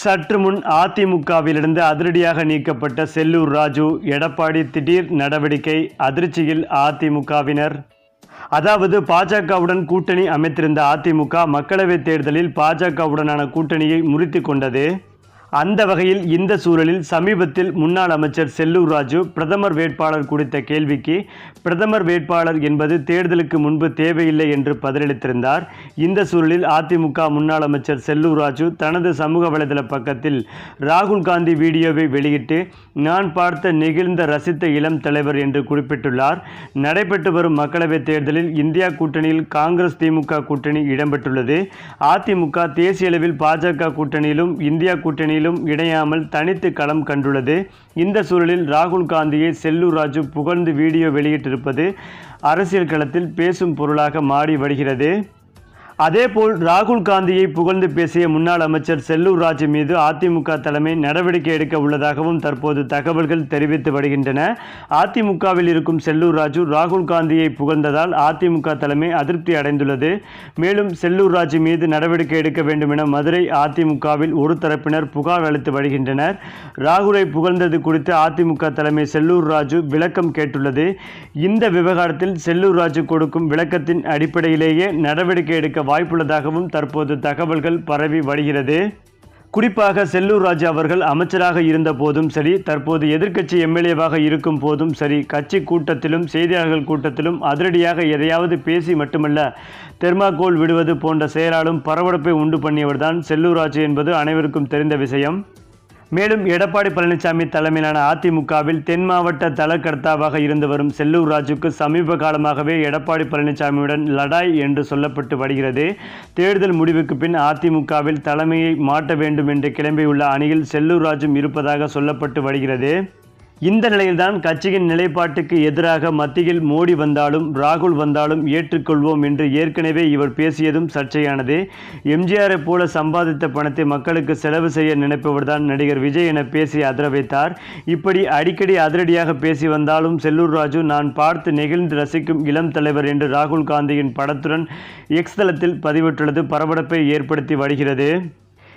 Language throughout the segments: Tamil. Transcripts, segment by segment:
சற்று முன் அதிமுகவிலிருந்து அதிரடியாக நீக்கப்பட்ட செல்லூர் ராஜு எடப்பாடி திடீர் நடவடிக்கை அதிர்ச்சியில் அதிமுகவினர். அதாவது பாஜகவுடன் கூட்டணி அமைத்திருந்த அதிமுக மக்களவைத் தேர்தலில் பாஜகவுடனான கூட்டணியை முறித்து கொண்டது. அந்த வகையில் இந்த சூழலில் சமீபத்தில் முன்னாள் அமைச்சர் செல்லூர் ராஜு பிரதமர் வேட்பாளர் குறித்த கேள்விக்கு பிரதமர் வேட்பாளர் என்பது தேர்தலுக்கு முன்பு தேவையில்லை என்று பதிலளித்திருந்தார். இந்த சூழலில் அதிமுக முன்னாள் அமைச்சர் செல்லூர் ராஜு தனது சமூக வலைதள பக்கத்தில் ராகுல் காந்தி வீடியோவை வெளியிட்டு நான் பார்த்த நெகிழ்ந்த ரசித்த இளம் தலைவர் என்று குறிப்பிட்டுள்ளார். நடைபெற்று வரும் மக்களவைத் தேர்தலில் இந்தியா கூட்டணியில் காங்கிரஸ் திமுக கூட்டணி இடம்பெற்றுள்ளது. அதிமுக தேசிய அளவில் பாஜக கூட்டணியிலும் இந்தியா கூட்டணியில் கூட்டணியிலும் இணையாமல் தனித்து களம் கண்டுள்ளது. இந்த சூழலில் ராகுல் காந்தியை செல்லூர் ராஜு புகழ்ந்து வீடியோ வெளியிட்டிருப்பது அரசியல் களத்தில் பேசும் பொருளாக மாறி வருகிறது. அதேபோல் ராகுல் காந்தியை புகழ்ந்து பேசிய முன்னாள் அமைச்சர் செல்லூர் ராஜு மீது அதிமுக தலைமை நடவடிக்கை எடுக்க உள்ளதாகவும் தற்போது தகவல்கள் தெரிவித்து வருகின்றன. அதிமுகவில் இருக்கும் செல்லூர் ராஜு ராகுல் காந்தியை புகழ்ந்ததால் அதிமுக தலைமை அதிருப்தி அடைந்துள்ளது. மேலும் செல்லூர் ராஜு மீது நடவடிக்கை எடுக்க வேண்டும் என மதுரை அதிமுகவில் ஒரு தரப்பினர் புகார் அளித்து வருகின்றனர். ராகுலை புகழ்ந்தது குறித்து அதிமுக தலைமை செல்லூர் ராஜு விளக்கம் கேட்டுள்ளது. இந்த விவகாரத்தில் செல்லூர் ராஜு கொடுக்கும் விளக்கத்தின் அடிப்படையிலேயே நடவடிக்கை எடுக்க வாய்ப்புள்ளதாகவும் தற்போது தகவல்கள் பரவி வருகிறது. குறிப்பாக செல்லூர் ராஜா அவர்கள் அமைச்சராக இருந்த போதும் சரி தற்போது எதிர்க்கட்சி எம்எல்ஏவாக இருக்கும் போதும் சரி கட்சி கூட்டத்திலும் செய்தியாளர்கள் கூட்டத்திலும் அதிரடியாக எதையாவது பேசி மட்டுமல்ல தெர்மாகோல் விடுவது போன்ற செயலாலும் பரபரப்பை உண்டு பண்ணியவர்தான் செல்லூர் ராஜு என்பது அனைவருக்கும் தெரிந்த விஷயம். மேலும் எடப்பாடி பழனிசாமி தலைமையிலான அதிமுகவில் தென் மாவட்ட தலக்கர்த்தாவாக இருந்து வரும் செல்லூர் ராஜுக்கு சமீப காலமாகவே எடப்பாடி பழனிசாமியுடன் லடாய் என்று சொல்லப்பட்டு வருகிறது. தேர்தல் முடிவுக்கு பின் அதிமுகவில் தலைமையை மாற்ற வேண்டும் என்று கிளம்பியுள்ள அணியில் செல்லூர் ராஜும் இருப்பதாக சொல்லப்பட்டு வருகிறது. இந்த நிலையில்தான் கட்சியின் நிலைப்பாட்டுக்கு எதிராக மத்தியில் மோடி வந்தாலும் ராகுல் வந்தாலும் ஏற்றுக்கொள்வோம் என்று ஏற்கனவே இவர் பேசியதும் சர்ச்சையானது. எம்ஜிஆரை போல சம்பாதித்த பணத்தை மக்களுக்கு செலவு செய்ய நினைப்பவர்தான் நடிகர் விஜய் என பேசி அதிரவைத்தார். இப்படி அடிக்கடி அதிரடியாக பேசி வந்தாலும் செல்லூர் ராஜு நான் பார்த்து நெகிழ்ந்து ரசிக்கும் இளம் தலைவர் என்று ராகுல் காந்தியின் படத்துடன் எக்ஸ் தளத்தில் பதிவிட்டுள்ளது. பரபரப்பை ஏற்படுத்தி வருகிறது.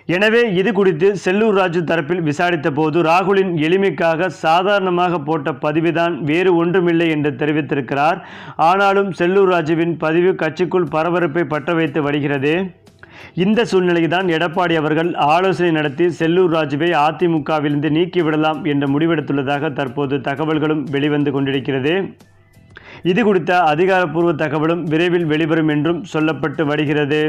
எனவே இது குறித்து செல்லூர் ராஜு தரப்பில் விசாரித்த போது ராகுலின் எளிமைக்காக சாதாரணமாக போட்ட பதிவுதான் வேறு ஒன்றுமில்லை என்று தெரிவித்திருக்கிறார். ஆனாலும் செல்லூர் ராஜுவின் பதிவு கட்சிக்குள் பரபரப்பை பற்ற வைத்து வருகிறது. இந்த சூழ்நிலையில்தான் எடப்பாடி அவர்கள் ஆலோசனை நடத்தி செல்லூர் ராஜுவை அதிமுகவிலிருந்து நீக்கிவிடலாம் என்ற முடிவெடுத்துள்ளதாக தற்போது தகவல்களும் வெளிவந்து கொண்டிருக்கிறது. இது குறித்த அதிகாரப்பூர்வ தகவலும் விரைவில் வெளிவரும் என்றும் சொல்லப்பட்டு வருகிறது.